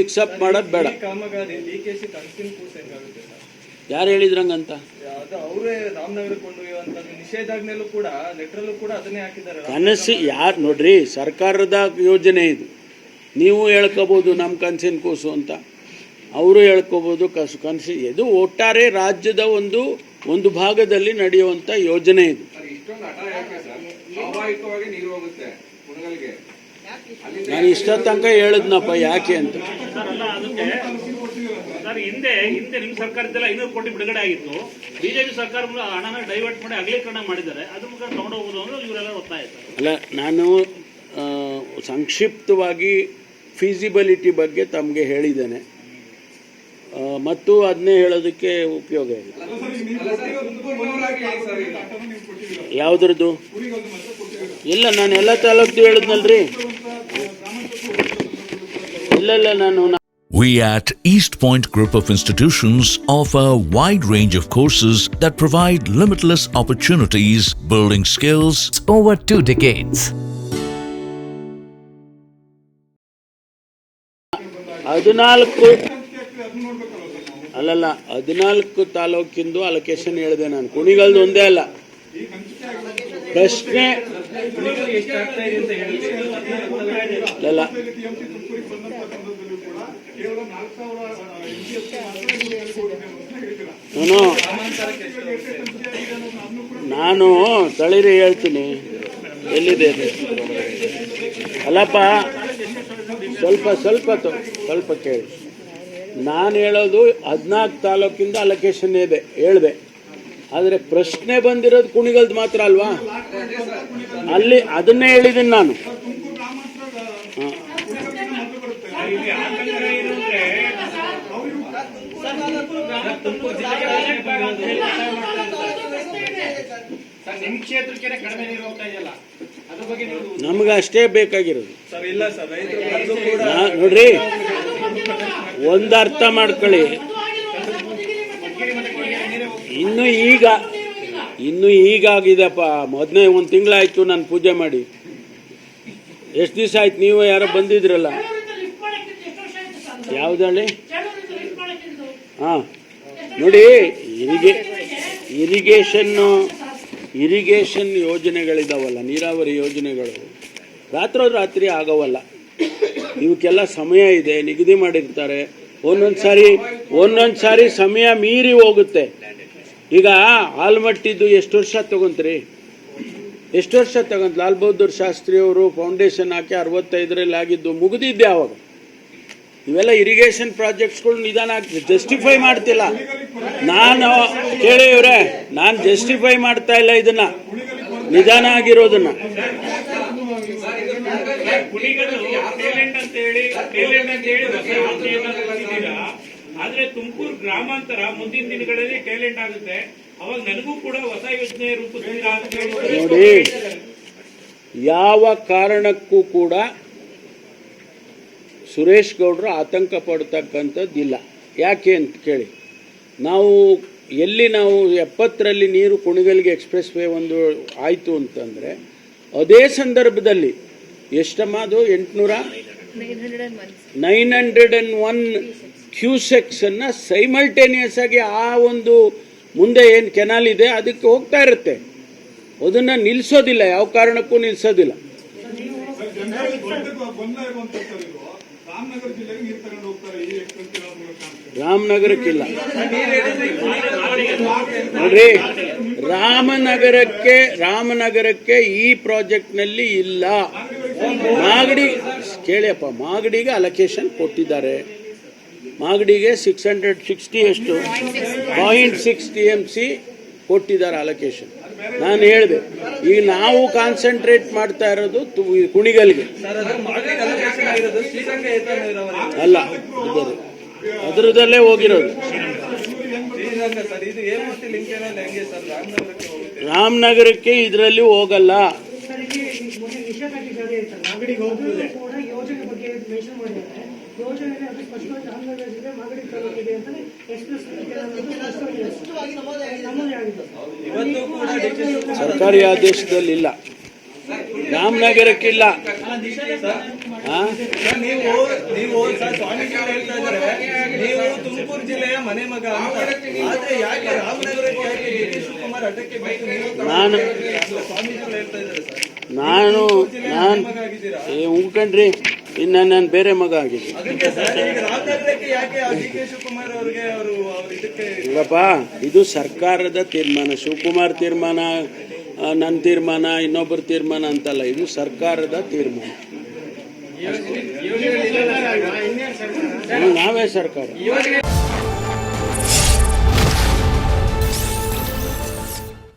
Accept ಮಾಡೋದು ಬೇಡ. ಕಾಮಗಾರಿ ಡಿ ಕೆ ಸಿ ಕನ್ಸಿನ್ ಕೂಸ್ ಹೆಂಗಾಗುತ್ತೆ ಸರ್? ಯಾರು ಹೇಳಿದ್ರಂಗಂತ? ಅದು ಅವರೇ ರಾಮನಗರಕ್ಕೆ ಕೊಂಡೊಯ್ಯುವಂತ ನಿಷೇಧಾಜ್ಞೆಲ್ಲೂ ಕೂಡ ಲೆಟ್ರಲ್ಲೂ ಕೂಡ ಅದನ್ನೇ ಹಾಕಿದ್ದಾರೆ. ಕನಸು ಯಾರು ನೋಡ್ರಿ ಸರ್ಕಾರದ ಯೋಜನೆ ಇದು. ನೀವು ಹೇಳ್ಕೋಬೋದು ನಮ್ಮ ಕನಸಿನ ಕೂಸು ಅಂತ. ಅವರು ಹೇಳ್ಕೋಬೋದು ಕಸು ಕನಸು. ಇದು ಒಟ್ಟಾರೆ ರಾಜ್ಯದ ಒಂದು ಒಂದು ಭಾಗದಲ್ಲಿ ನಡೆಯುವಂಥ ಯೋಜನೆ ಇದು. ಇಷ್ಟೊಂದು ನೀರು ಹೋಗುತ್ತೆ ನಾನು ಇಷ್ಟ ತನಕ ಹೇಳಿದ್ನಪ್ಪ ಯಾಕೆ ಅಂತ. ಸರ್ ಹಿಂದೆ ಹಿಂದೆ ನಿಮ್ಮ ಸರ್ಕಾರದಲ್ಲ ಐನೂರು ಕೋಟಿ ಬಿಡುಗಡೆ ಆಗಿತ್ತು. ಬಿಜೆಪಿ ಸರ್ಕಾರ ಹಣನ ಡೈವರ್ಟ್ ಮಾಡಿ ಅಗಲೀಕರಣ ಮಾಡಿದ್ದಾರೆ. ಅದ್ರ ಮುಖಾಂತರ ತಗೊಂಡು ಹೋಗೋದು ಅಂದ್ರೆ ಇವರೆಲ್ಲ ಒತ್ತಾಯ ಅಲ್ಲ ನಾನು ಸಂಕ್ಷಿಪ್ತವಾಗಿ ಫೀಸಿಬಿಲಿಟಿ ಬಗ್ಗೆ ತಮಗೆ ಹೇಳಿದ್ದೇನೆ. ಮತ್ತು ಅದನ್ನೇ ಹೇಳೋದಕ್ಕೆ ಉಪಯೋಗ ಇಲ್ಲ. ಯಾವುದ್ರದ್ದು? ಇಲ್ಲ ನಾನು ಎಲ್ಲ ತಾಲೂಕು ಹೇಳಿದ್ನಲ್ರಿ. ಇಲ್ಲ ಇಲ್ಲ ನಾನು ನಾ- We at East Point Group of Institutions offer a wide range of courses that provide limitless opportunities, building skills, over two decades. ಹದಿನಾಲ್ಕು ಅಲ್ಲಲ್ಲ ಹದಿನಾಲ್ಕು ತಾಲೂಕಿಂದು ಅಲೋಕೇಶನ್ ಹೇಳಿದೆ ನಾನು ಕುಣಿಗಲ್ದು ಒಂದೇ ಅಲ್ಲ ಪ್ರಶ್ನೆ. ಅಲ್ಲ ನಾನು ನಾನು ತಳಿರಿ ಹೇಳ್ತೀನಿ. ಎಲ್ಲಿದೆ ಅಲ್ಲಪ್ಪ ಸ್ವಲ್ಪ ಸ್ವಲ್ಪ ಸ್ವಲ್ಪ ಕೇಳಿ. ನಾನು ಹೇಳೋದು ಹದಿನಾಲ್ಕು ತಾಲೂಕಿಂದ ಅಲೊಕೇಶನ್ ಇದೆ ಹೇಳಿದೆ. ಆದರೆ ಪ್ರಶ್ನೆ ಬಂದಿರೋದು ಕುಣಿಗಲ್ದು ಮಾತ್ರ ಅಲ್ವಾ? ಅಲ್ಲಿ ಅದನ್ನೇ ಹೇಳಿದೀನಿ ನಾನು. ನಮ್ಗೆ ಅಷ್ಟೇ ಬೇಕಾಗಿರೋದು. ನೋಡ್ರಿ, ಒಂದು ಅರ್ಥ ಮಾಡ್ಕೊಳ್ಳಿ. ಇನ್ನು ಈಗ, ಇನ್ನು ಈಗಾಗಿದೆಪ್ಪ ಮೊದಲನೇ ಒಂದು ತಿಂಗಳಾಯ್ತು ನಾನು ಪೂಜೆ ಮಾಡಿ. ಎಷ್ಟು ದಿವಸ ಆಯ್ತು ನೀವು ಯಾರೋ ಬಂದಿದ್ರಲ್ಲ? ಯಾವ್ದಳ್ಳಿ ಹಾಂ. ನೋಡಿ, ಇರಿಗೆ, ಇರಿಗೇಷನ್ನು, ಇರಿಗೇಷನ್ ಯೋಜನೆಗಳಿದಾವಲ್ಲ, ನೀರಾವರಿ ಯೋಜನೆಗಳು. ರಾತ್ರೋರಾತ್ರಿ ಆಗವಲ್ಲ. ಇವಕ್ಕೆಲ್ಲ ಸಮಯ ಇದೆ, ನಿಗದಿ ಮಾಡಿರ್ತಾರೆ. ಒಂದೊಂದು ಸಾರಿ ಒಂದೊಂದು ಸಮಯ ಮೀರಿ ಹೋಗುತ್ತೆ. ಈಗ ಆಲ್ಮಟ್ಟಿದ್ದು ಎಷ್ಟು ವರ್ಷ ತಗೊಂತ್ರಿ? ಎಷ್ಟು ವರ್ಷ ತಗೊಂತ ಲಾಲ್ ಬಹದ್ದೂರ್ ಶಾಸ್ತ್ರಿ ಅವರು ಫೌಂಡೇಶನ್ ಹಾಕಿ ಅರವತ್ತೈದರಲ್ಲಿ ಆಗಿದ್ದು ಮುಗಿದಿದ್ದೆ ಆವಾಗ ಇವೆಲ್ಲ ಇರಿಗೇಷನ್ ಪ್ರಾಜೆಕ್ಟ್ಸ್ಗಳು ನಿಧಾನ ಜಸ್ಟಿಫೈ ಮಾಡ್ತಿಲ್ಲ. ನಾನು ಕೇಳಿ ಇವರೇ, ನಾನು ಜಸ್ಟಿಫೈ ಮಾಡ್ತಾ ಇಲ್ಲ ಇದನ್ನ. ನಿಧಾನ ಆಗಿರೋದನ್ನ. ಹೇಳಿ ಆದ್ರೆ ತುಮಕೂರು ಗ್ರಾಮಾಂತರ ಮುಂದಿನ ದಿನಗಳಲ್ಲಿ ಟ್ಯಾಲೆಂಟ್ ಆಗುತ್ತೆ. ಅವಾಗ ನನಗೂ ಕೂಡ ಹೊಸ ಯೋಜನೆ ನೋಡಿ ಯಾವ ಕಾರಣಕ್ಕೂ ಕೂಡ ಸುರೇಶ್ ಗೌಡರು ಆತಂಕ ಪಡ್ತಕ್ಕಂಥದ್ದಿಲ್ಲ. ಯಾಕೆ ಅಂತ ಕೇಳಿ. ನಾವು ಎಲ್ಲಿ ನಾವು ಎಪ್ಪತ್ತರಲ್ಲಿ ನೀರು ಕುಣಿಗಲ್ಗೆ ಎಕ್ಸ್ಪ್ರೆಸ್ ವೇ ಒಂದು ಆಯಿತು ಅಂತಂದರೆ ಅದೇ ಸಂದರ್ಭದಲ್ಲಿ ಎಷ್ಟಮ್ಮ ಅದು ಎಂಟುನೂರ? ನೈನ್ ಹಂಡ್ರೆಡ್ ಆ್ಯಂಡ್ ಒನ್ ಕ್ಯೂಸೆಕ್ಸನ್ನು ಸೈಮಲ್ಟೇನಿಯಸ್ ಆಗಿ ಆ ಒಂದು ಮುಂದೆ ಏನು ಕೆನಾಲ್ ಇದೆ, ಅದಕ್ಕೆ ಹೋಗ್ತಾ ಇರುತ್ತೆ. ಅದನ್ನ ನಿಲ್ಸೋದಿಲ್ಲ, ಯಾವ ಕಾರಣಕ್ಕೂ ಅಂತ ರಾಮನಗರಕ್ಕಿಲ್ಲ. ನೋಡ್ರಿ ರಾಮನಗರಕ್ಕೆ ರಾಮನಗರಕ್ಕೆ ಈ ಪ್ರಾಜೆಕ್ಟ್ನಲ್ಲಿ ಇಲ್ಲ. ಮಾಗಡಿ, ಕೇಳಿಯಪ್ಪ, ಮಾಗಡಿಗೆ ಅಲೋಕೇಶನ್ ಕೊಟ್ಟಿದ್ದಾರೆ. ಮಾಗಡಿಗೆ ಸಿಕ್ಸ್ ಹಂಡ್ರೆಡ್ ಸಿಕ್ಸ್ಟಿ ಎಷ್ಟು point six T M C ಕೊಟ್ಟಿದ್ದಾರೆ ಅಲೊಕೇಶನ್ ನಾನು ಹೇಳಿದೆ ಈಗ ನಾವು ಕಾನ್ಸಂಟ್ರೇಟ್ ಮಾಡ್ತಾ ಇರೋದು ಕುಣಿಗಲ್ಗೆ ಅಲ್ಲ ಅದರ ಅದರದಲ್ಲೇ ಹೋಗಿರೋದು ರಾಮನಗರಕ್ಕೆ ಇದರಲ್ಲಿ ಹೋಗಲ್ಲ ಮಾಗಡಿಗೆ ಹೋಗ್ತದೆ ಕೂಡ ಯೋಜನೆ ಬಗ್ಗೆ ಮೆನ್ಷನ್ ಮಾಡಿದ್ದಾರೆ ಯೋಜನೆ ಅದು ಸ್ಪಷ್ಟವಾಗಿ ರಾಮನಗರ ಜಿಲ್ಲೆ ಮಾಗಡಿ ತಾಲೂಕಿದೆ ಅಂತಲೇ ಎಕ್ಸ್ಪ್ರೆಸ್ ನಮೂನೆ ಆಗಿದೆ. ಇವತ್ತು ಕೂಡ ಸರ್ಕಾರಿ ಆದೇಶದಲ್ಲಿ ಇಲ್ಲ ರಾಮನಗರಕ್ಕಿಲ್ಲ. ಆ? ಸರ್, ನೀವು ನೀವು ಸರ್ ಸ್ವಾಮೀಜಿಗಳು ಹೇಳ್ತಾ ಇದ್ದಾರೆ. ನೀವು ತುಮಕೂರು ಜಿಲ್ಲೆಯ ಮನೆ ಮಗ ಅಂತ. ಆದ್ರೆ ಯಾಕೆ ರಾಮನಗರಕ್ಕೆ ಯಾಕೆ ಡಿ ಕೆ ಶಿವಕುಮಾರ್ ಅಡ್ಡಕ್ಕೆ ಬೇಕು ನಾನು ಸ್ವಾಮೀಜಿಗಳು ಹೇಳ್ತಾ ಇದ್ದಾರೆ ಸರ್. ನಾನು ನಾನು ಉಳ್ಕಂಡ್ರಿ ಇನ್ನು ನಾನು ಬೇರೆ ಮಗ ಆಗಿದ್ದೀನಿ ಅದಕ್ಕೆ ಸರ್ ಈಗ ರಾಮನಗರಕ್ಕೆ ಯಾಕೆ ಡಿ ಕೆ ಅವರಿಗೆ ಅವರು ಇದಕ್ಕೆ ಇಲ್ಲಪ್ಪ ಇದು ಸರ್ಕಾರದ ತೀರ್ಮಾನ ಶಿವಕುಮಾರ್ ತೀರ್ಮಾನ ನನ್ನ ತೀರ್ಮಾನ ಇನ್ನೊಬ್ಬರ ತೀರ್ಮಾನ ಅಂತಲ್ಲ ಇದು ಸರ್ಕಾರದ ತೀರ್ಮಾನ. ನಾವೇ ಸರ್ಕಾರ.